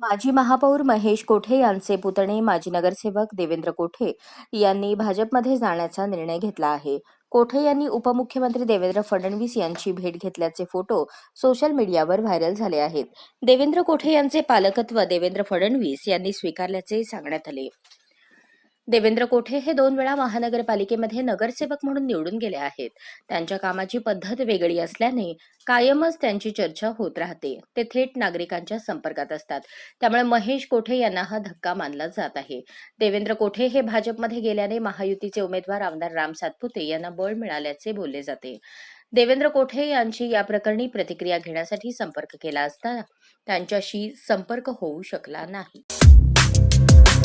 माजी महापौर महेश कोठे यांचे पुतणे माजी नगरसेवक देवेंद्र कोठे यांनी भाजपमध्ये जाण्याचा निर्णय घेतला आहे. कोठे यांनी उपमुख्यमंत्री देवेंद्र फडणवीस यांची भेट घेतल्याचे फोटो सोशल मीडियावर व्हायरल झाले आहेत. देवेंद्र कोठे यांचे पालकत्व देवेंद्र फडणवीस यांनी स्वीकारल्याचे सांगण्यात आले. देवेंद्र कोठे हे दोन वेळा महानगरपालिकेमध्ये नगरसेवक म्हणून निवडून गेले आहेत. त्यांच्या कामाची पद्धत वेगळी असल्याने कायमच त्यांची चर्चा होत राहते. ते थेट नागरिकांच्या संपर्कात असतात. त्यामुळे महेश कोठे यांना हा धक्का मानला जात आहे. देवेंद्र कोठे हे भाजपमध्ये गेल्याने महायुतीचे उमेदवार आमदार राम सातपुते यांना बळ मिळाल्याचे बोलले जाते. देवेंद्र कोठे यांची या प्रकरणी प्रतिक्रिया घेण्यासाठी संपर्क केला असता त्यांच्याशी संपर्क होऊ शकला नाही.